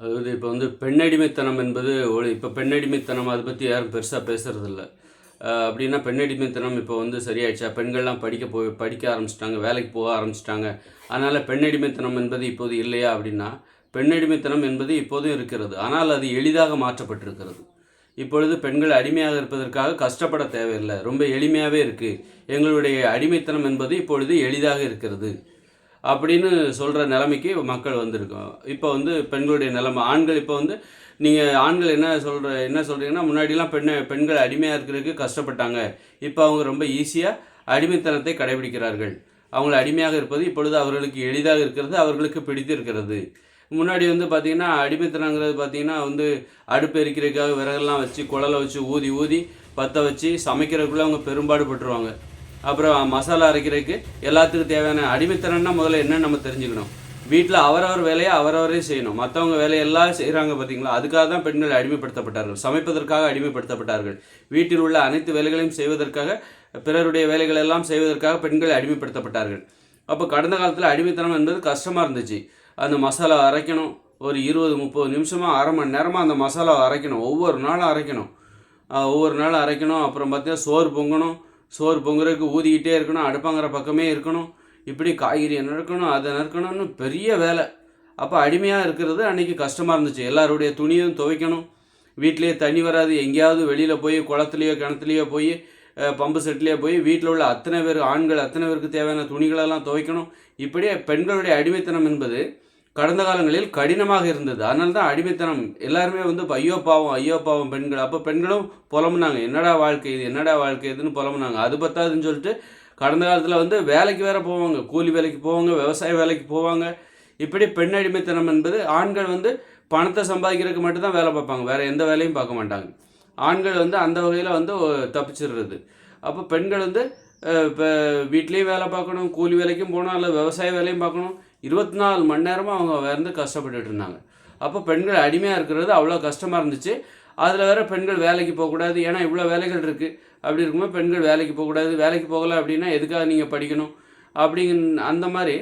அதாவது இப்போ வந்து பெண்ணடிமைத்தனம் என்பது ஒரு இப்போ பெண்ணடிமைத்தனம் அதை பற்றி யாரும் பெருசாக பேசுகிறதில்ல அப்படின்னா பெண்ணடிமைத்தனம் இப்போ வந்து சரியாயிடுச்சா? பெண்கள்லாம் படிக்க போய் படிக்க ஆரம்பிச்சிட்டாங்க வேலைக்கு போக ஆரம்பிச்சிட்டாங்க. அதனால் பெண்ணடிமைத்தனம் என்பது இப்போது இல்லையா அப்படின்னா பெண்ணடிமைத்தனம் என்பது இப்போதும் இருக்கிறது. ஆனால் அது எளிதாக மாற்றப்பட்டிருக்கிறது. இப்பொழுது பெண்கள் அடிமையாக இருப்பதற்காக கஷ்டப்பட தேவையில்லை. ரொம்ப எளிமையாகவே இருக்குது எங்களுடைய அடிமைத்தனம் என்பது இப்பொழுது எளிதாக இருக்கிறது. அப்படின்னு சொல்கிற நிலைமைக்கு மக்கள் வந்திருக்கோம். இப்போ வந்து பெண்களுடைய நிலைமை ஆண்கள் இப்போ வந்து நீங்கள் ஆண்கள் என்ன சொல்கிற என்ன சொல்கிறீங்கன்னா முன்னாடிலாம் பெண்ணை பெண்கள் அடிமையாக இருக்கிறதுக்கு கஷ்டப்பட்டாங்க. இப்போ அவங்க ரொம்ப ஈஸியாக அடிமைத்தனத்தை கடைபிடிக்கிறார்கள். அவங்கள அடிமையாக இருப்பது இப்பொழுது அவர்களுக்கு எளிதாக இருக்கிறது அவர்களுக்கு பிடித்திருக்கிறது முன்னாடி வந்து பார்த்திங்கன்னா அடிமைத்தனங்கிறது பார்த்திங்கன்னா வந்து அடுப்பு எரிக்கிறதுக்காக விறகெல்லாம் வச்சு குழலை வச்சு ஊதி ஊதி பற்ற வச்சு சமைக்கிறதுக்குள்ளே அவங்க பெரும்பாடு பட்டுருவாங்க அப்புறம் மசாலா அரைக்கிறதுக்கு எல்லாத்துக்கும் தேவையான அடிமைத்தனம்னா முதல்ல என்னன்னு நம்ம தெரிஞ்சுக்கணும். வீட்டில் அவரவர் வேலையை அவரவரே செய்யணும். மற்றவங்க வேலையெல்லாம் செய்கிறாங்க பார்த்தீங்களா அதுக்காக தான் பெண்கள் அடிமைப்படுத்தப்பட்டார்கள். சமைப்பதற்காக அடிமைப்படுத்தப்பட்டார்கள். வீட்டில் உள்ள அனைத்து வேலைகளையும் செய்வதற்காக பிறருடைய வேலைகள் எல்லாம் செய்வதற்காக பெண்கள் அடிமைப்படுத்தப்பட்டார்கள். அப்போ கடந்த காலத்தில் அடிமைத்தனம் என்பது கஷ்டமாக இருந்துச்சு. அந்த மசாலா அரைக்கணும். ஒரு இருபது முப்பது நிமிஷமாக அரை மணி நேரமாக அந்த மசாலாவை அரைக்கணும். ஒவ்வொரு நாளும் அரைக்கணும். ஒவ்வொரு நாளும் அரைக்கணும். அப்புறம் பார்த்தீங்கன்னா சோறு பொங்கணும். சோறு பொங்குறதுக்கு ஊதிக்கிட்டே இருக்கணும் அடுப்பாங்கிற பக்கமே இருக்கணும் இப்படி காய்கறியை நறுக்கணும் அதை நறுக்கணும்னு பெரிய வேலை. அப்போ அடிமையாக இருக்கிறது அன்றைக்கி கஷ்டமாக இருந்துச்சு. எல்லாருடைய துணியும் துவைக்கணும். வீட்டிலேயே தண்ணி வராது. எங்கேயாவது வெளியில் போய் குளத்துலையோ கிணத்துலையோ போய் பம்பு செட்லேயே போய் வீட்டில் உள்ள அத்தனை பேர் ஆண்கள் அத்தனை பேருக்கு தேவையான துணிகளெல்லாம் துவைக்கணும். இப்படியே பெண்களுடைய அடிமைத்தனம் என்பது கடந்த காலங்களில் கடினமாக இருந்தது. அதனால தான் அடிமைத்தனம். எல்லாருமே வந்து ஐயோ பாவம் ஐயோ பாவம் பெண்கள். அப்போ பெண்களும் புலம்புனாங்க. என்னடா வாழ்க்கை இது? என்னடா வாழ்க்கை இதுன்னு புலம்புனாங்க. அது பத்தாதுன்னு சொல்லிட்டு கடந்த காலத்தில் வந்து வேலைக்கு வேறு போவாங்க. கூலி வேலைக்கு போவாங்க விவசாய வேலைக்கு போவாங்க. இப்படி பெண் அடிமைத்தனம் என்பது ஆண்கள் வந்து பணத்தை சம்பாதிக்கிறதுக்கு மட்டும்தான் வேலை பார்ப்பாங்க. வேறு எந்த வேலையும் பார்க்க மாட்டாங்க. ஆண்கள் வந்து அந்த வகையில் வந்து தப்பிச்சிடுறது. அப்போ பெண்கள் வந்து இப்போ வீட்லேயும் வேலை பார்க்கணும். கூலி வேலைக்கும் போகணும். இல்லை விவசாய வேலையும் பார்க்கணும். இருபத்தி நாலு மணி நேரமாக அவங்க வந்து கஷ்டப்பட்டுட்டு இருந்தாங்க. அப்போ பெண்கள் அடிமையாக இருக்கிறது அவ்வளோ கஷ்டமாக இருந்துச்சு. அதில் வேறு பெண்கள் வேலைக்கு போகக்கூடாது. ஏன்னா இவ்வளோ வேலைகள் இருக்குது அப்படி இருக்கும்போது பெண்கள் வேலைக்கு போகக்கூடாது. வேலைக்கு போகலை அப்படின்னா எதுக்காக நீங்கள் படிக்கணும்? அப்படிங்க அந்த மாதிரி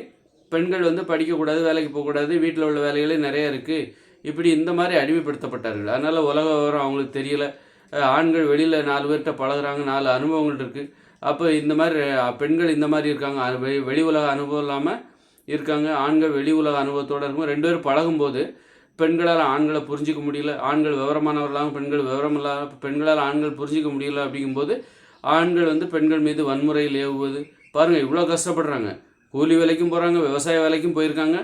பெண்கள் வந்து படிக்கக்கூடாது வேலைக்கு போகக்கூடாது. வீட்டில் உள்ள வேலைகளே நிறைய இருக்குது இப்படி இந்த மாதிரி அடிமைப்படுத்தப்பட்டார்கள். அதனால் உலக விவரம் அவங்களுக்கு தெரியலை. ஆண்கள் வெளியில் நாலு பேர்கிட்ட பழகுறாங்க. நாலு அனுபவங்கள் இருக்குது அப்போ இந்த மாதிரி பெண்கள் இந்த மாதிரி இருக்காங்க. வெளி உலக அனுபவம் இல்லாமல் இருக்காங்க. ஆண்கள் வெளி உலக அனுபவத்தோடு இருக்கும் ரெண்டு பேரும் பழகும்போது பெண்களால் ஆண்களை புரிஞ்சிக்க முடியல. ஆண்கள் விவரமானவர்களாகவும் பெண்கள் விவரம் இல்லாத பெண்களால் ஆண்கள் புரிஞ்சிக்க முடியல அப்படிங்கும்போது ஆண்கள் வந்து பெண்கள் மீது வன்முறையில் ஏவுவது. பாருங்கள் இவ்வளோ கஷ்டப்படுறாங்க. கூலி வேலைக்கும் போகிறாங்க விவசாய வேலைக்கும் போயிருக்காங்க.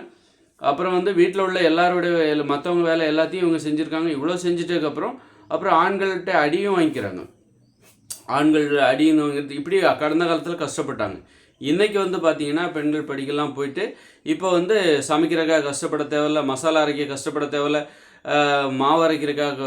அப்புறம் வந்து வீட்டில் உள்ள எல்லாருடைய வேலை மற்றவங்க வேலை எல்லாத்தையும் இவங்க செஞ்சுருக்காங்க. இவ்வளோ செஞ்சுட்டதுக்கப்புறம் அப்புறம் ஆண்கள்கிட்ட அடியும் வாங்கிக்கிறாங்க. ஆண்கள் அடின்னு வாங்கிறது இப்படி கடந்த காலத்தில் கஷ்டப்பட்டாங்க. இன்றைக்கி வந்து பார்த்திங்கன்னா பெண்கள் படிக்கலாம் போயிட்டு இப்போ வந்து சமைக்கிறக்காக கஷ்டப்பட தேவையில்ல மசாலா அரைக்க கஷ்டப்பட தேவையில்ல மாவு அரைக்கிறக்காக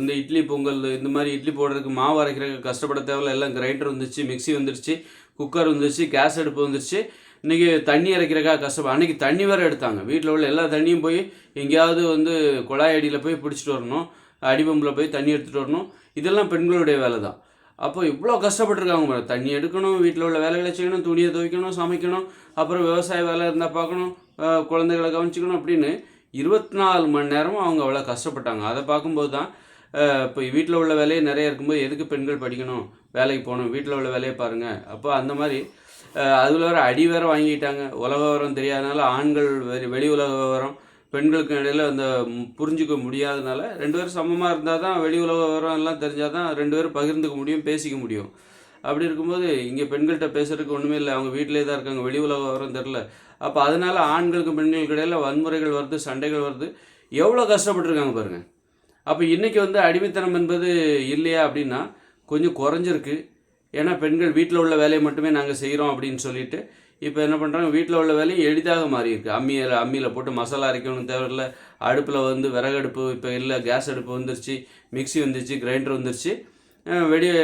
இந்த இட்லி பொங்கல் இந்த மாதிரி இட்லி போடுறதுக்கு மாவு அரைக்கிறதுக்கு கஷ்டப்பட தேவையில்ல. எல்லாம் கிரைண்டர் வந்துருச்சு மிக்சி வந்துருச்சு குக்கர் வந்துருச்சு கேஸ் அடுப்பு வந்துருச்சு. இன்றைக்கி தண்ணி அரைக்கிறக்காக கஷ்டப்பட அன்றைக்கி தண்ணி வேறு எடுத்தாங்க. வீட்டில் உள்ள எல்லா தண்ணியும் போய் எங்கேயாவது வந்து குழாய் அடியில் போய் பிடிச்சிட்டு வரணும். அடிபம்பில் போய் தண்ணி எடுத்துகிட்டு வரணும். இதெல்லாம் பெண்களுடைய வேலை தான் அப்போ இவ்வளோ கஷ்டப்பட்டுருக்காங்க பாரு. தண்ணி எடுக்கணும் வீட்டில் உள்ள வேலைகளை செய்யணும் துணியை துவைக்கணும் சமைக்கணும் அப்புறம் விவசாய வேலை இருந்தால் பார்க்கணும் குழந்தைகளை கவனிச்சிக்கணும் அப்படின்னு இருபத்தி நாலு மணி நேரமும் அவங்க அவ்வளோ கஷ்டப்பட்டாங்க. அதை பார்க்கும்போது தான் இப்போ வீட்டில் உள்ள வேலையே நிறைய இருக்கும்போது எதுக்கு பெண்கள் படிக்கணும்? வேலைக்கு போகணும் வீட்டில் உள்ள வேலையை பாருங்கள் அப்போ அந்த மாதிரி அதில் வேறு அடி வேற வாங்கிட்டாங்க. உலக விவரம் தெரியாதனால ஆண்கள் வெளி வெளி உலக விவரம் பெண்களுக்கு இடையில் அந்த புரிஞ்சுக்க முடியாதனால ரெண்டு பேரும் சமமாக இருந்தால் தான் வெளி உலக விவரம் எல்லாம் தெரிஞ்சால் தான் ரெண்டு பேரும் பகிர்ந்துக்க முடியும் பேசிக்க முடியும். அப்படி இருக்கும்போது இங்கே பெண்கள்கிட்ட பேசுறதுக்கு ஒன்றுமே இல்லை. அவங்க வீட்டிலே தான் இருக்காங்க வெளி உலக விவரம் தெரில அப்போ அதனால் ஆண்களுக்கும் பெண்களுக்கு இடையில் வன்முறைகள் வருது சண்டைகள் வருது. எவ்வளோ கஷ்டப்பட்டுருக்காங்க பாருங்கள் அப்போ இன்றைக்கி வந்து அடிமைத்தனம் என்பது இல்லையா அப்படின்னா கொஞ்சம் குறைஞ்சிருக்கு. ஏன்னா பெண்கள் வீட்டில் உள்ள வேலையை மட்டுமே நாங்கள் செய்கிறோம் அப்படின்னு சொல்லிட்டு இப்போ என்ன பண்ணுறாங்க வீட்டில் உள்ள வேலையும் எளிதாக மாறியிருக்கு. அம்மியில் அம்மியில் போட்டு மசாலா அரைக்கணும் தேவையில்ல. அடுப்பில் வந்து விறகடுப்பு இப்போ இல்லை கேஸ் அடுப்பு வந்துருச்சு மிக்ஸி வந்துருச்சு கிரைண்டர் வந்துருச்சு. வெளியே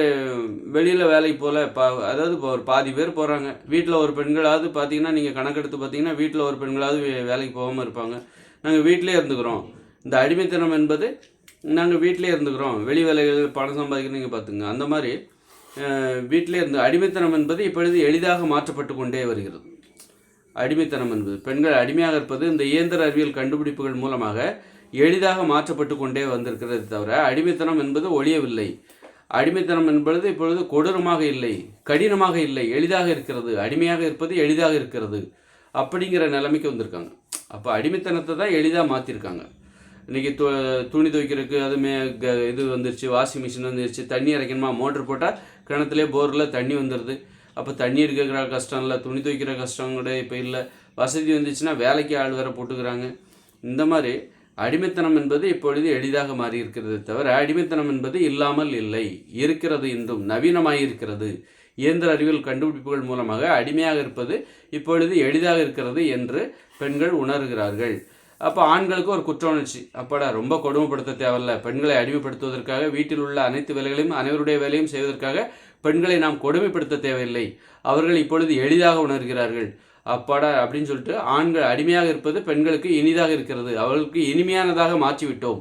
வெளியில் வேலைக்கு போகல பா அதாவது இப்போ ஒரு பாதி பேர் போகிறாங்க வீட்டில் ஒரு பெண்களாவது பார்த்தீங்கன்னா நீங்கள் கணக்கெடுத்து பார்த்தீங்கன்னா வீட்டில் ஒரு பெண்களாவது வேலைக்கு போகாமல் இருப்பாங்க. நாங்கள் வீட்டிலே இருந்துக்கிறோம். இந்த அடிமைத்தனம் என்பது நாங்கள் வீட்டிலே இருந்துக்கிறோம். வெளி வேலைகள் பணம் சம்பாதிக்கணும் நீங்கள் பார்த்துங்க அந்த மாதிரி வீட்டிலே இருந்து அடிமைத்தனம் என்பது இப்பொழுது எளிதாக மாற்றப்பட்டு கொண்டே வருகிறது. அடிமைத்தனம் என்பது பெண்கள் அடிமையாக இருப்பது இந்த இயந்திர அறிவியல் கண்டுபிடிப்புகள் மூலமாக எளிதாக மாற்றப்பட்டு கொண்டே வந்திருக்கிறது தவிர அடிமைத்தனம் என்பது ஒழியவில்லை. அடிமைத்தனம் என்பது இப்பொழுது கொடூரமாக இல்லை கடினமாக இல்லை எளிதாக இருக்கிறது அடிமையாக இருப்பது எளிதாக இருக்கிறது அப்படிங்கிற நிலைமைக்கு வந்திருக்காங்க. அப்போ அடிமைத்தனத்தை தான் எளிதாக மாற்றிருக்காங்க இன்றைக்கி து துணி துவைக்கிறதுக்கு அதுமே க இது வந்துருச்சு வாஷிங் மிஷின் வந்துருச்சு தண்ணி இறைக்கணுமா மோட்ரு போட்டால் கிணத்துலேயே போரில் தண்ணி வந்துடுது அப்போ தண்ணி எடுக்கிற கஷ்டம் இல்லை துணி துவைக்கிற கஷ்டம் கூட இப்போ இல்லை. வசதி வந்துச்சுன்னா வேலைக்கு ஆள் வேற போட்டுக்கிறாங்க. இந்த மாதிரி அடிமைத்தனம் என்பது இப்பொழுது எளிதாக மாறி இருக்கிறது தவிர அடிமைத்தனம் என்பது இல்லாமல் இல்லை. இருக்கிறது இன்றும் நவீனமாக இருக்கிறது. இயந்திர அறிவியல் கண்டுபிடிப்புகள் மூலமாக அடிமையாக இருப்பது இப்பொழுது எளிதாக இருக்கிறது என்று பெண்கள் உணர்கிறார்கள். அப்போ ஆண்களுக்கு ஒரு குற்ற உணர்ச்சி அப்படா ரொம்ப கொடுமைப்படுத்த தேவையில்ல. பெண்களை அடிமைப்படுத்துவதற்காக வீட்டில் உள்ள அனைத்து வேலைகளையும் அனைவருடைய வேலையும் செய்வதற்காக பெண்களை நாம் கொடுமைப்படுத்த தேவையில்லை. அவர்கள் இப்பொழுது எளிதாக உணர்கிறார்கள். அப்பாடா அப்படின்னு சொல்லிட்டு ஆண்கள் அடிமையாக இருப்பது பெண்களுக்கு இனிதாக இருக்கிறது. அவர்களுக்கு இனிமையானதாக மாற்றிவிட்டோம்.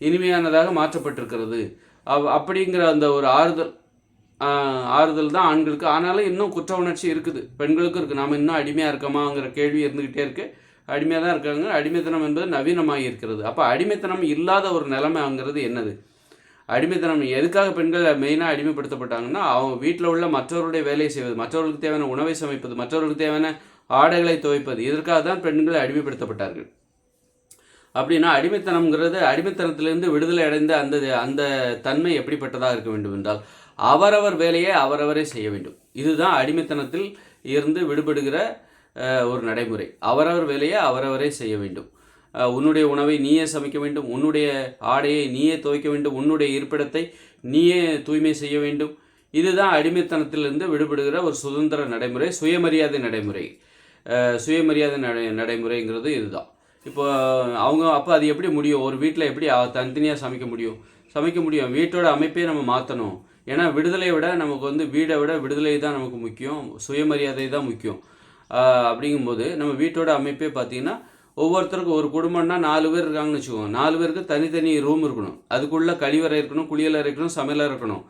இனிமையானதாக மாற்றப்பட்டிருக்கிறது. அவ் அப்படிங்கிற அந்த ஒரு ஆறுதல் ஆறுதல் தான் ஆண்களுக்கு. ஆனாலும் இன்னும் குற்ற உணர்ச்சி இருக்குது. பெண்களுக்கும் இருக்குது நாம் இன்னும் அடிமையாக இருக்கமாங்கிற கேள்வி இருந்துக்கிட்டே இருக்குது அடிமையாக தான் இருக்காங்க. அடிமைத்தனம் என்பது நவீனமாக இருக்கிறது. அப்போ அடிமைத்தனம் இல்லாத ஒரு நிலைமைங்கிறது என்னது? அடிமைத்தனம் எதுக்காக பெண்கள் மெயினாக அடிமைப்படுத்தப்பட்டாங்கன்னா அவங்க வீட்டில் உள்ள மற்றவருடைய வேலையை செய்வது மற்றவர்களுக்கு தேவையான உணவை சமைப்பது மற்றவர்களுக்கு தேவையான ஆடைகளை துவைப்பது இதற்காக தான் பெண்கள் அடிமைப்படுத்தப்பட்டார்கள். அப்படின்னா அடிமைத்தனம்ங்கிறது அடிமைத்தனத்திலிருந்து விடுதலை அடைந்த அந்த அந்த தன்மை எப்படிப்பட்டதாக இருக்க வேண்டும் என்றால் அவரவர் வேலையை அவரவரே செய்ய வேண்டும். இதுதான் அடிமைத்தனத்தில் இருந்து விடுபடுகிற ஒரு நடைமுறை. அவரவர் வேலையை அவரவரே செய்ய வேண்டும். உன்னுடைய உணவை நீயே சமைக்க வேண்டும். உன்னுடைய ஆடையை நீயே துவைக்க வேண்டும். உன்னுடைய இருப்பிடத்தை நீயே தூய்மை செய்ய வேண்டும். இதுதான் அடிமைத்தனத்திலிருந்து விடுபடுகிற ஒரு சுதந்திர நடைமுறை சுயமரியாதை நடைமுறை. சுயமரியாதை நடை நடைமுறைங்கிறது இதுதான். இப்போ அவங்க அப்போ அது எப்படி முடியும்? ஒரு வீட்டில் எப்படி தனித்தனியாக சமைக்க முடியும்? சமைக்க முடியும். வீட்டோட அமைப்பே நம்ம மாற்றணும் ஏன்னா விடுதலையை விட நமக்கு வந்து வீடை விட விடுதலை தான் நமக்கு முக்கியம். சுயமரியாதை தான் முக்கியம். அப்படிங்கும்போது நம்ம வீட்டோட அமைப்பே பார்த்தீங்கன்னா ஒவ்வொருத்தருக்கும் ஒரு குடும்பம்னா நாலு பேர் இருக்காங்கன்னு வச்சுக்கோங்க. நாலு பேருக்கு தனித்தனி ரூம் இருக்கணும். அதுக்குள்ளே கழிவறை இருக்கணும் குளியலறை இருக்கணும் சமையலறை இருக்கணும்.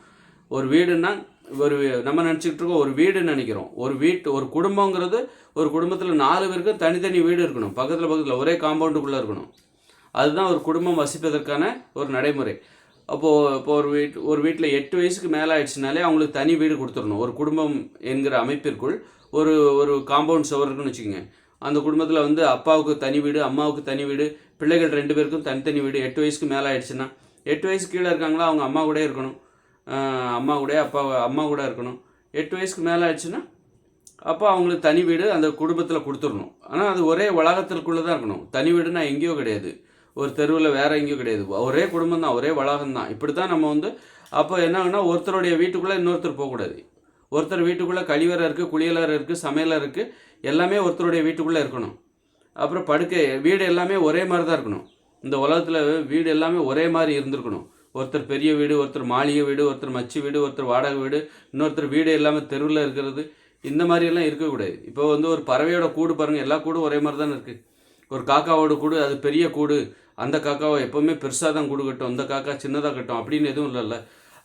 ஒரு வீடுன்னா ஒரு நம்ம நினச்சிக்கிட்டு இருக்கோம் ஒரு வீடுன்னு நினைக்கிறோம். ஒரு வீட்டு ஒரு குடும்பங்கிறது ஒரு குடும்பத்தில் நாலு பேருக்கு தனித்தனி வீடு இருக்கணும். பக்கத்தில் பக்கத்தில் ஒரே காம்பவுண்டுக்குள்ளே இருக்கணும். அதுதான் ஒரு குடும்பம் வசிப்பதற்கான ஒரு நடைமுறை. அப்போது இப்போ ஒரு வீட் ஒரு வீட்டில் எட்டு வயசுக்கு மேலே ஆயிடுச்சுனாலே அவங்களுக்கு தனி வீடு கொடுத்துடணும். ஒரு குடும்பம் என்கிற அமைப்பிற்குள் ஒரு ஒரு காம்பவுண்ட் சுவர் இருக்குன்னு வச்சுக்கோங்க. அந்த குடும்பத்தில் வந்து அப்பாவுக்கு தனி வீடு அம்மாவுக்கு தனி வீடு பிள்ளைகள் ரெண்டு பேருக்கும் தனித்தனி வீடு எட்டு வயசுக்கு மேலே ஆயிடுச்சுன்னா எட்டு வயசு கீழே இருக்காங்களா அவங்க அம்மா கூட இருக்கணும். அம்மா கூட அப்பா அம்மா கூட இருக்கணும். எட்டு வயசுக்கு மேலே ஆயிடுச்சுன்னா அப்போ அவங்களுக்கு தனி வீடு அந்த குடும்பத்தில் கொடுத்துடணும். ஆனால் அது ஒரே வளாகத்திற்குள்ளே தான் இருக்கணும். தனி வீடுனா எங்கேயோ கிடையாது. ஒரு தெருவில் வேறு எங்கேயோ கிடையாது. ஒரே குடும்பம் தான் ஒரே வளாகம் தான் இப்படி தான் நம்ம வந்து அப்போ என்ன ஆகுனா ஒருத்தருடைய வீட்டுக்குள்ளே இன்னொருத்தர் போகக்கூடாது. ஒருத்தர் வீட்டுக்குள்ளே கழிவறை இருக்குது குளியலறை இருக்குது சமையலறை இருக்குது எல்லாமே ஒருத்தருடைய வீட்டுக்குள்ளே இருக்கணும். அப்புறம் படுக்கை வீடு எல்லாமே ஒரே மாதிரி தான் இருக்கணும். இந்த உலகத்தில் வீடு எல்லாமே ஒரே மாதிரி இருந்திருக்கணும். ஒருத்தர் பெரிய வீடு ஒருத்தர் மாளிகை வீடு ஒருத்தர் மச்சி வீடு ஒருத்தர் வாடகை வீடு இன்னொருத்தர் வீடு எல்லாமே தெருவில் இருக்கிறது இந்த மாதிரியெல்லாம் இருக்கக்கூடாது இப்போ வந்து ஒரு பறவையோட கூடு பாருங்கள் எல்லா கூடும் ஒரே மாதிரி தானே இருக்குது ஒரு காக்காவோட கூடு அது பெரிய கூடு அந்த காக்காவை எப்போவுமே பெருசாக தான் கூடு கட்டும் இந்த காக்கா சின்னதாக கட்டும் அப்படின்னு எதுவும் இல்லைல்ல.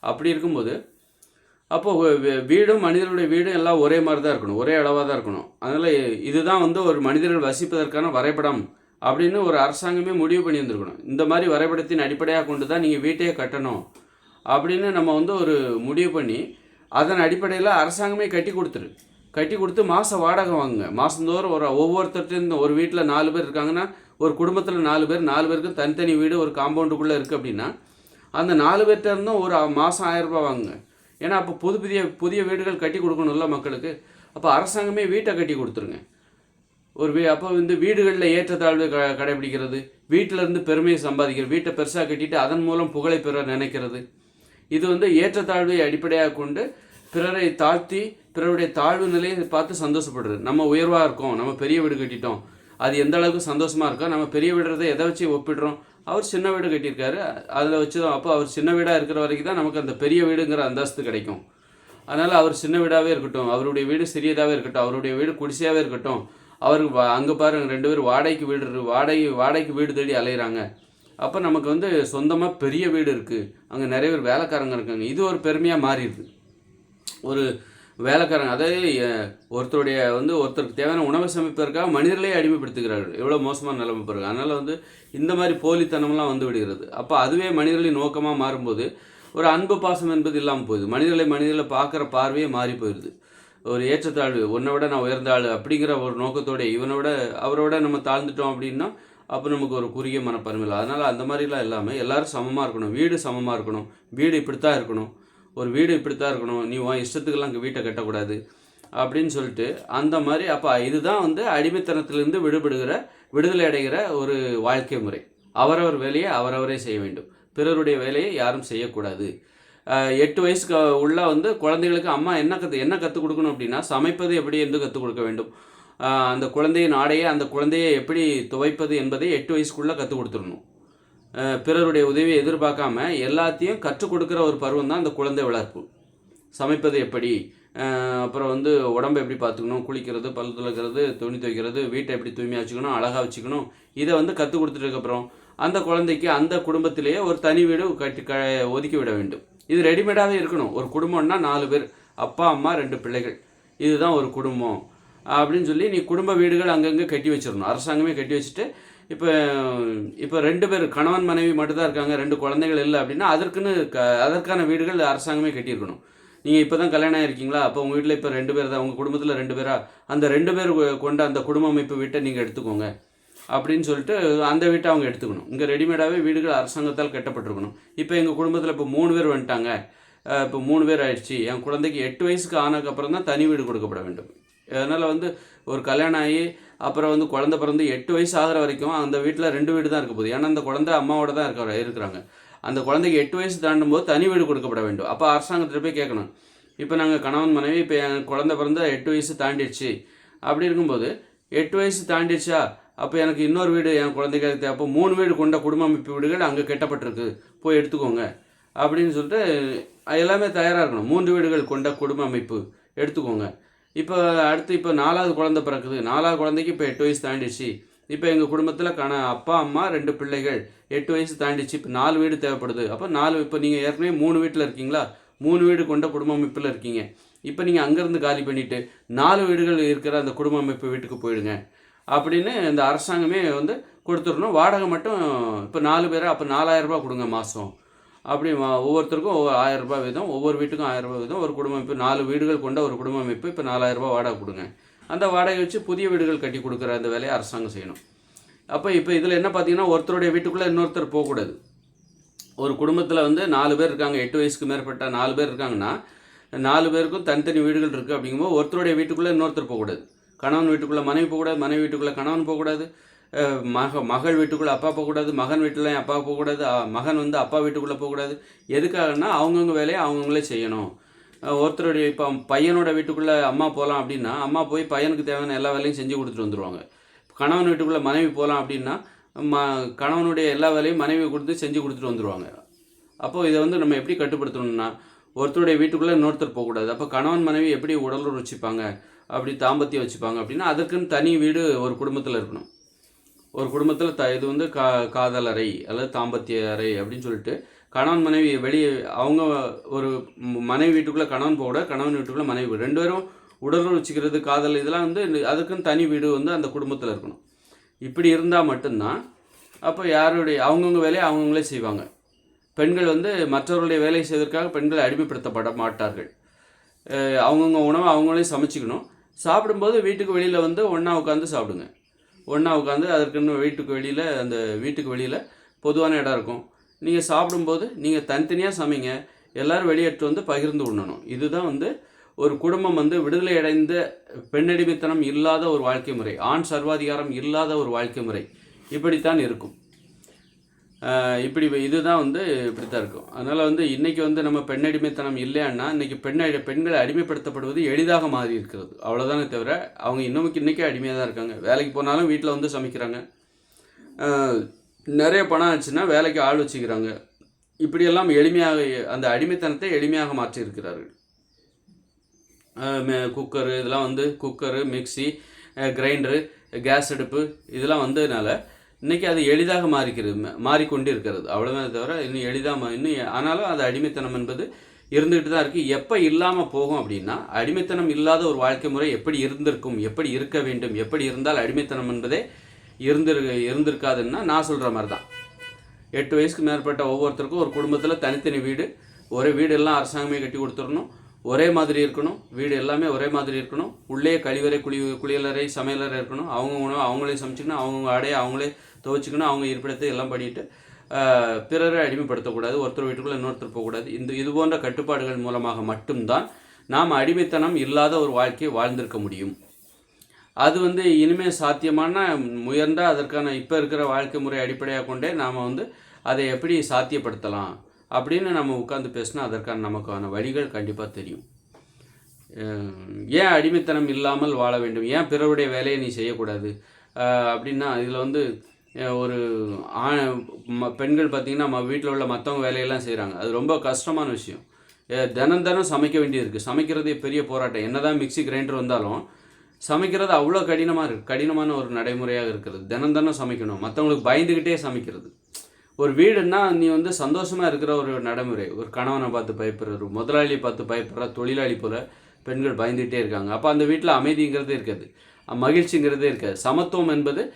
அப்படி இருக்கும்போது அப்போது வீடும் மனிதர்களுடைய வீடும் எல்லாம் ஒரே மாதிரி தான் இருக்கணும். ஒரே அளவாக தான் இருக்கணும். அதனால் இதுதான் வந்து ஒரு மனிதர்கள் வசிப்பதற்கான வரைபடம் அப்படின்னு ஒரு அரசாங்கமே முடிவு பண்ணி வந்திருக்கணும் இந்த மாதிரி வரைபடத்தின் அடிப்படையாக கொண்டு தான் நீங்கள் வீட்டையே கட்டணும் அப்படின்னு நம்ம வந்து ஒரு முடிவு பண்ணி அதன் அடிப்படையில் அரசாங்கமே கட்டி கொடுத்துரு. கட்டி கொடுத்து மாத வாடகை வாங்குங்க. மாதந்தோறும் ஒரு ஒவ்வொருத்தர்கிட்ட ஒரு வீட்டில் நாலு பேர் இருக்காங்கன்னா ஒரு குடும்பத்தில் நாலு பேர் நாலு பேருக்கு தனித்தனி வீடு ஒரு காம்பவுண்டுக்குள்ளே இருக்குது அப்படின்னா அந்த நாலு பேர்கிட்ட இருந்தும் ஒரு மாதம் ஆயிரம் ரூபாய் வாங்குங்க. ஏன்னா அப்போ புது புதிய புதிய வீடுகள் கட்டி கொடுக்கணும்ல மக்களுக்கு. அப்போ அரசாங்கமே வீட்டை கட்டி கொடுத்துருங்க. ஒரு வீ அப்போ வந்து வீடுகளில் ஏற்றத்தாழ்வு க கடைபிடிக்கிறது வீட்டில் இருந்து பெருமையை சம்பாதிக்கிறது வீட்டை பெருசாக கட்டிட்டு அதன் மூலம் புகழை பெற நினைக்கிறது. இது வந்து ஏற்றத்தாழ்வை அடிப்படையாக கொண்டு பிறரை தாழ்த்தி பிறருடைய தாழ்வு நிலையை பார்த்து சந்தோஷப்படுறது. நம்ம உயர்வாக இருக்கோம் நம்ம பெரிய வீடு கட்டிட்டோம். அது எந்த அளவுக்கு சந்தோஷமாக இருக்கோ நம்ம பெரிய வீடுறதை எதை வச்சு ஒப்பிடுறோம்? அவர் சின்ன வீடு கட்டியிருக்காரு. அதில் வச்சு தான் அப்போ அவர் சின்ன வீடாக இருக்கிற வரைக்கும் தான் நமக்கு அந்த பெரிய வீடுங்கிற அந்தஸ்து கிடைக்கும். அதனால் அவர் சின்ன வீடாகவே இருக்கட்டும். அவருடைய வீடு சிறியதாகவே இருக்கட்டும். அவருடைய வீடு குடிசையாகவே இருக்கட்டும். அவருக்கு அங்கே பாருங்க ரெண்டு பேரும் வாடகைக்கு வீடு வாடகை வாடகைக்கு வீடு தேடி அலையிறாங்க. அப்போ நமக்கு வந்து சொந்தமாக பெரிய வீடு இருக்குது அங்கே நிறைய பேர் வேலைக்காரங்க இருக்காங்க. இது ஒரு பெருமையாக மாறிடுது. ஒரு வேலைக்காரங்க அதாவது ஒருத்தருடைய வந்து ஒருத்தருக்கு தேவையான உணவை சமைப்பதற்காக மனிதர்களே அடிமைப்படுத்துகிறார்கள். எவ்வளோ மோசமான நிலைமை பாருங்க. அதனால் வந்து இந்த மாதிரி போலித்தனம்லாம் வந்து விடுகிறது. அப்போ அதுவே மனிதர்களின் நோக்கமாக மாறும்போது ஒரு அன்பு பாசம் என்பது இல்லாமல் போகுது மனிதர்களை மனிதர்களை பார்க்குற பார்வையே மாறி போயிடுது. ஒரு ஏற்றத்தாழ்வு உன்னை விட நான் உயர்ந்த ஆள் அப்படிங்கிற ஒரு நோக்கத்தோட இவனை விட அவரோட நம்ம தாழ்ந்துட்டோம் அப்படின்னா அப்போ நமக்கு ஒரு குறுகிய மனப்பான்மை இல்லை. அதனால் அந்த மாதிரிலாம் இல்லாமல் எல்லோரும் சமமாக இருக்கணும். வீடு சமமாக இருக்கணும். வீடு இப்படித்தான் இருக்கணும். ஒரு வீடு இப்படி தான் இருக்கணும் நீ உன் இஷ்டத்துக்கெல்லாம் அங்கே வீட்டை கட்டக்கூடாது அப்படின்னு சொல்லிட்டு அந்த மாதிரி அப்போ இதுதான் வந்து அடிமைத்தனத்திலிருந்து விடுபடுகிற விடுதலை அடைகிற ஒரு வாழ்க்கை முறை. அவரவர் வேலையை அவரவரே செய்ய வேண்டும். பிறருடைய வேலையை யாரும் செய்யக்கூடாது. எட்டு வயசுக்கு உள்ள வந்து குழந்தைகளுக்கு அம்மா என்ன கற்று என்ன கற்றுக் கொடுக்கணும் அப்படின்னா சமைப்பது எப்படி என்று கற்றுக் கொடுக்க வேண்டும். அந்த குழந்தையின் ஆடையை அந்த குழந்தையை எப்படி துவைப்பது என்பதை எட்டு வயசுக்குள்ளே கற்றுக் கொடுத்துடணும். பிறருடைய உதவியை எதிர்பார்க்காம எல்லாத்தையும் கற்றுக் கொடுக்குற ஒரு பருவம் தான் அந்த குழந்தை வளர்ப்பு. சமைப்பது எப்படி? அப்புறம் வந்து உடம்பை எப்படி பார்த்துக்கணும்? குளிக்கிறது பல் துளக்கிறது துணி துவைக்கிறது வீட்டை எப்படி தூய்மையாக வச்சுக்கணும்? அழகாக வச்சுக்கணும்? இதை வந்து கற்றுக் கொடுத்துட்டுக்கப்புறம் அந்த குழந்தைக்கு அந்த குடும்பத்திலேயே ஒரு தனி வீடு கட்டி க ஒதுக்கி விட வேண்டும். இது ரெடிமேடாகவே இருக்கணும். ஒரு குடும்பம்னா நாலு பேர் அப்பா அம்மா ரெண்டு பிள்ளைகள். இதுதான் ஒரு குடும்பம். அப்படின்னு சொல்லி நீ குடும்ப வீடுகள் அங்கங்கே கட்டி வச்சிடணும். அரசாங்கமே கட்டி வச்சுட்டு இப்போ இப்போ ரெண்டு பேர் கணவன் மனைவி மட்டும்தான் இருக்காங்க ரெண்டு குழந்தைகள் இல்லை அப்படின்னா அதற்குன்னு க அதற்கான வீடுகள் அரசாங்கமே கட்டியிருக்கணும். நீங்கள் இப்போ தான் கல்யாணம் ஆயிருக்கீங்களா? அப்போ உங்கள் வீட்டில் இப்போ ரெண்டு பேர் தான் உங்கள் குடும்பத்தில் ரெண்டு பேராக அந்த ரெண்டு பேர் கொண்ட அந்த குடும்ப அமைப்பு வீட்டை நீங்கள் எடுத்துக்கோங்க. அப்படின்னு சொல்லிட்டு அந்த வீட்டை அவங்க எடுத்துக்கணும். இங்கே ரெடிமேடாகவே வீடுகள் அரசாங்கத்தால் கட்டப்பட்டிருக்கணும். இப்போ எங்கள் குடும்பத்தில் இப்போ மூணு பேர் வந்துட்டாங்க. இப்போ மூணு பேர் ஆயிடுச்சு. என் குழந்தைக்கு எட்டு வயசுக்கு ஆனதுக்கப்புறம் தான் தனி வீடு கொடுக்கப்பட வேண்டும். அதனால் வந்து ஒரு கல்யாணம் ஆகி அப்புறம் வந்து குழந்தை பிறந்து எட்டு வயசு ஆகிற வரைக்கும் அந்த வீட்டில் ரெண்டு வீடு தான் இருக்க போகுது. ஏன்னா அந்த குழந்தை அம்மாவோட தான் இருக்க இருக்கிறாங்க. அந்த குழந்தைக்கு எட்டு வயசு தாண்டும் போது தனி வீடு கொடுக்கப்பட வேண்டும். அப்போ அரசாங்கத்தில் போய் கேட்கணும். இப்போ நாங்கள் கணவன் மனைவி இப்போ என் குழந்தை பிறந்த எட்டு வயசு தாண்டிடுச்சு. அப்படி இருக்கும்போது எட்டு வயசு தாண்டிடுச்சா? அப்போ எனக்கு இன்னொரு வீடு என் குழந்தைக்கு தேவை. அப்போ மூணு வீடு கொண்ட குடும்ப அமைப்பு வீடுகள் அங்கே கெட்டப்பட்டிருக்கு. போய் எடுத்துக்கோங்க. அப்படின்னு சொல்லிட்டு எல்லாமே தயாராக இருக்கணும். மூன்று வீடுகள் கொண்ட குடும்ப அமைப்பு எடுத்துக்கோங்க. இப்போ அடுத்து இப்போ நாலாவது குழந்தை பிறக்குது. நாலாவது குழந்தைக்கு இப்போ எட்டு வயசு தாண்டிடுச்சு. இப்போ எங்கள் குடும்பத்தில் கண அப்பா அம்மா ரெண்டு பிள்ளைகள். எட்டு வயசு தாண்டிச்சு இப்போ நாலு வீடு தேவைப்படுது. அப்போ நாலு இப்போ நீங்கள் ஏற்கனவே மூணு வீட்டில் இருக்கீங்களா? மூணு வீடு கொண்ட குடும்ப அமைப்பில் இருக்கீங்க. இப்போ நீங்கள் அங்கேருந்து காலி பண்ணிவிட்டு நாலு வீடுகள் இருக்கிற அந்த குடும்ப அமைப்பு வீட்டுக்கு போயிடுங்க. அப்படின்னு இந்த அரசாங்கமே வந்து கொடுத்துடணும். வாடகை மட்டும் இப்போ நாலு பேரை அப்போ நாலாயிரம் ரூபாய் கொடுங்க மாதம் அப்படி ஒவ்வொருத்தருக்கும் ஒவ்வொரு ஆயிரம் ரூபாய் வீதம் ஒவ்வொரு வீட்டுக்கும் ஆயிரம் ரூபாய் வீதம் ஒரு குடும்ப அமைப்பு நாலு வீடுகள் கொண்ட ஒரு குடும்ப அமைப்பு இப்போ நாலாயிரம் ரூபாய் வாடகை கொடுங்க. அந்த வாடகை வச்சு புதிய வீடுகள் கட்டி கொடுக்குற அந்த வேலையை அரசாங்கம் செய்யணும். அப்போ இப்போ இதில் என்ன பார்த்தீங்கன்னா ஒருத்தருடைய வீட்டுக்குள்ளே இன்னொருத்தர் போகக்கூடாது. ஒரு குடும்பத்தில் வந்து நாலு பேர் இருக்காங்க எட்டு வயசுக்கு மேற்பட்ட நாலு பேர் இருக்காங்கன்னா நாலு பேருக்கும் தனித்தனி வீடுகள் இருக்குது அப்படிங்கும்போது ஒருத்தருடைய வீட்டுக்குள்ளே இன்னொருத்தர் போகக்கூடாது. கணவன் வீட்டுக்குள்ளே மனைவி போகக்கூடாது மனைவி வீட்டுக்குள்ளே கணவன் போகக்கூடாது. மக மகள் வீட்டுக்குள்ளே அப்பா போகக்கூடாது மகன் வீட்டில் அப்பா போகக்கூடாது மகன் வந்து அப்பா வீட்டுக்குள்ளே போகக்கூடாது. எதுக்காகன்னா அவங்கவுங்க வேலையை அவங்கவுங்களே செய்யணும். ஒருத்தருடைய இப்போ பையனோட வீட்டுக்குள்ளே அம்மா போகலாம் அப்படின்னா அம்மா போய் பையனுக்கு தேவையான எல்லா வேலையும் செஞ்சு கொடுத்துட்டு வந்துருவாங்க. கணவன் வீட்டுக்குள்ளே மனைவி போகலாம் அப்படின்னா ம கணவனுடைய எல்லா வேலையும் மனைவி கொடுத்து செஞ்சு கொடுத்துட்டு வந்துருவாங்க. அப்போது இதை வந்து நம்ம எப்படி கட்டுப்படுத்தணும்னா ஒருத்தருடைய வீட்டுக்குள்ளே இன்னொருத்தர் போகக்கூடாது. அப்போ கணவன் மனைவி எப்படி உடலுறு வச்சுப்பாங்க அப்படி தாம்பத்தியம் வச்சுப்பாங்க அப்படின்னா அதுக்குன்னு தனி வீடு ஒரு குடும்பத்தில் இருக்கணும். ஒரு குடும்பத்தில் த இது வந்து கா காதல் அறை அல்லது தாம்பத்திய அறை அப்படின்னு சொல்லிட்டு கணவன் மனைவி வெளியே அவங்க ஒரு மனைவி வீட்டுக்குள்ளே கணவன் போட கணவன் வீட்டுக்குள்ளே மனைவி ரெண்டு பேரும் உடல் வச்சுக்கிறது காதல் இதெல்லாம் வந்து அதுக்குன்னு தனி வீடு வந்து அந்த குடும்பத்தில் இருக்கணும். இப்படி இருந்தால் மட்டும்தான் அப்போ யாருடைய அவங்கவுங்க வேலையை அவங்கவுங்களே செய்வாங்க. பெண்கள் வந்து மற்றவர்களுடைய வேலை செய்வதற்காக பெண்கள் அடிமைப்படுத்தப்பட மாட்டார்கள். அவங்கவுங்க உணவை அவங்களே சமைச்சிக்கணும். சாப்பிடும்போது வீட்டுக்கு வெளியில் வந்து ஒன்றா உட்காந்து சாப்பிடுங்க. ஒன்றா உட்காந்து அதற்குன்னு வீட்டுக்கு வெளியில் அந்த வீட்டுக்கு வெளியில் பொதுவான இடம் இருக்கும். நீங்கள் சாப்பிடும்போது நீங்கள் தனித்தனியாக சமைங்க. எல்லோரும் வெளியேற்று வந்து பகிர்ந்து உண்ணணும். இதுதான் வந்து ஒரு குடும்பம் வந்து விடுதலை அடைந்த பெண்ணடிமைத்தனம் இல்லாத ஒரு வாழ்க்கை முறை ஆண் சர்வாதிகாரம் இல்லாத ஒரு வாழ்க்கை முறை. இப்படித்தான் இருக்கும். இப்படி இதுதான் வந்து இப்படி தான் இருக்கும். அதனால் வந்து இன்றைக்கி வந்து நம்ம பெண்ணடிமைத்தனம் இல்லைன்னா இன்றைக்கி பெண்ணை பெண்களை அடிமைப்படுத்தப்படுவது எளிதாக மாறி இருக்கிறது. அவ்வளோதானே தவிர அவங்க இன்னமும் இன்றைக்கே அடிமையாக தான் இருக்காங்க. வேலைக்கு போனாலும் வீட்டில் வந்து சமைக்கிறாங்க. நிறைய பணம் ஆச்சுன்னா வேலைக்கு ஆள் வச்சுக்கிறாங்க. இப்படியெல்லாம் எளிமையாக அந்த அடிமைத்தனத்தை எளிமையாக மாற்றியிருக்கிறார்கள். குக்கரு இதெல்லாம் வந்து குக்கரு மிக்ஸி கிரைண்டரு கேஸ் அடுப்பு இதெல்லாம் வந்ததுனால இன்றைக்கி அது எளிதாக மாறிக்கிறது மாறிக்கொண்டு இருக்கிறது அவ்வளோதான் தவிர இன்னும் எளிதாக மா- இன்னும் ஆனாலும் அது அடிமைத்தனம் என்பது இருந்துகிட்டு தான் இருக்குது எப்போ இல்லாமல் போகும் அப்படின்னா அடிமைத்தனம் இல்லாத ஒரு வாழ்க்கை முறை எப்படி இருந்திருக்கும் எப்படி இருக்க வேண்டும் எப்படி இருந்தால் அடிமைத்தனம் என்பதே இருந்திரு இருந்திருக்காதுன்னா நான் சொல்கிற மாதிரி தான் எட்டு வயசுக்கு மேற்பட்ட ஒவ்வொருத்தருக்கும் ஒரு குடும்பத்தில் தனித்தனி வீடு ஒரே வீடு எல்லாம் அரசாங்கமே கட்டி கொடுத்துடணும் ஒரே மாதிரி இருக்கணும் வீடு எல்லாமே ஒரே மாதிரி இருக்கணும் உள்ளே கழிவறை குளி குளியலறை சமையலறை இருக்கணும் அவங்க உணவு அவங்களே சமைச்சிக்கணும் அவங்க ஆடையை அவங்களே துவைச்சிக்கணும். அவங்க இருப்பிடத்தை எல்லாம் பண்ணிட்டு பிறரை அடிமைப்படுத்தக்கூடாது ஒருத்தர் வீட்டுக்குள்ளே இன்னொருத்தர் போகக்கூடாது. இந்த இது போன்ற கட்டுப்பாடுகள் மூலமாக மட்டும்தான் நாம் அடிமைத்தனம் இல்லாத ஒரு வாழ்க்கையை வாழ்ந்திருக்க முடியும். அது வந்து இனிமேல் சாத்தியமான முயன்றால் அதற்கான இப்போ இருக்கிற வாழ்க்கை முறை அடிப்படையாக கொண்டே நாம் வந்து அதை எப்படி சாத்தியப்படுத்தலாம் அப்படின்னு நம்ம உட்காந்து பேசினா அதற்கான நமக்கான வழிகள் கண்டிப்பாக தெரியும். ஏன் அடிமைத்தனம் இல்லாமல் வாழ வேண்டும்? ஏன் பிறருடைய வேலையை நீ செய்யக்கூடாது? அப்படின்னா இதில் வந்து ஒரு ஆ- ம- பெண்கள் பார்த்திங்கன்னா நம்ம வீட்டில் உள்ள மற்றவங்க வேலையெல்லாம் செய்கிறாங்க அது ரொம்ப கஷ்டமான விஷயம். தினம் தினம் சமைக்க வேண்டியது இருக்குது சமைக்கிறதே பெரிய போராட்டம். என்னதான் மிக்சி கிரைண்டர் வந்தாலும் சமைக்கிறது அவ்வளோ கடினமாக இருக்குது கடினமான ஒரு நடைமுறையாக இருக்கிறது. தினம் தினம் சமைக்கணும். மற்றவங்களுக்கு பயந்துக்கிட்டே சமைக்கிறது. ஒரு வீடுன்னா நீ வந்து சந்தோஷமாக இருக்கிற ஒரு நடைமுறை. ஒரு கணவனை பார்த்து பயப்படுற ஒரு முதலாளியை பார்த்து பயப்படுற தொழிலாளி போல பெண்கள் பயந்துகிட்டே இருக்காங்க. அப்போ அந்த வீட்டில் அமைதிங்கிறதே இருக்காது. மகிழ்ச்சிங்கிறதே இருக்காது. சமத்துவம் என்பது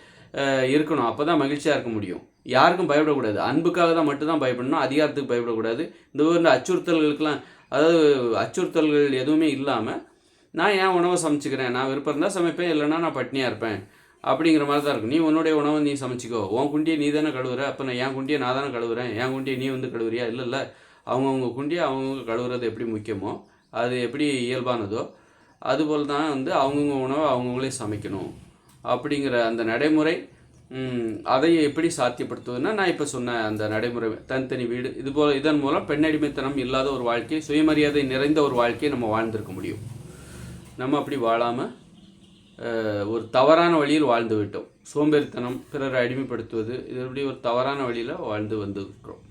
இருக்கணும். அப்போ தான் மகிழ்ச்சியாக இருக்க முடியும். யாருக்கும் பயப்படக்கூடாது. அன்புக்காக தான் மட்டும்தான் பயப்படணும். அதிகாரத்துக்கு பயப்படக்கூடாது. இந்த ஊரில் அச்சுறுத்தல்களுக்கெல்லாம் அதாவது அச்சுறுத்தல்கள் எதுவுமே இல்லாமல் நான் ஏன் உணவை சமைச்சிக்கிறேன்? நான் விருப்பம் இருந்தால் சமைப்பேன் இல்லைன்னா நான் பட்னியாக இருப்பேன். அப்படிங்கிற மாதிரி தான் இருக்கும். நீ உன்னுடைய உணவை நீ சமைச்சிக்கோ. உன் குண்டியை நீ தானே கழுவுற? அப்போ நான் என் குண்டியை நான் தானே கழுவுறேன்? என் குண்டியை நீ வந்து கழுவுறியா? இல்லை இல்லை. அவங்கவுங்க குண்டியை அவங்கவுங்க கழுவுறது எப்படி முக்கியமோ அது எப்படி இயல்பானதோ அதுபோல் தான் வந்து அவங்கவுங்க உணவை அவங்கவுங்களே சமைக்கணும். அப்படிங்கிற அந்த நடைமுறை அதை எப்படி சாத்தியப்படுத்துவதுன்னா நான் இப்போ சொன்ன அந்த நடைமுறை தனித்தனி வீடு இது போல் இதன் மூலம் பெண்ணடிமைத்தனம் இல்லாத ஒரு வாழ்க்கை சுயமரியாதை நிறைந்த ஒரு வாழ்க்கையை நம்ம வாழ்ந்திருக்க முடியும். நம்ம அப்படி வாழாமல் ஒரு தவறான வழியில் வாழ்ந்து விட்டோம். சோம்பேறித்தனம் பிறரை அடிமைப்படுத்துவது இது இப்படி ஒரு தவறான வழியில் வாழ்ந்து வந்துருக்கிறோம்.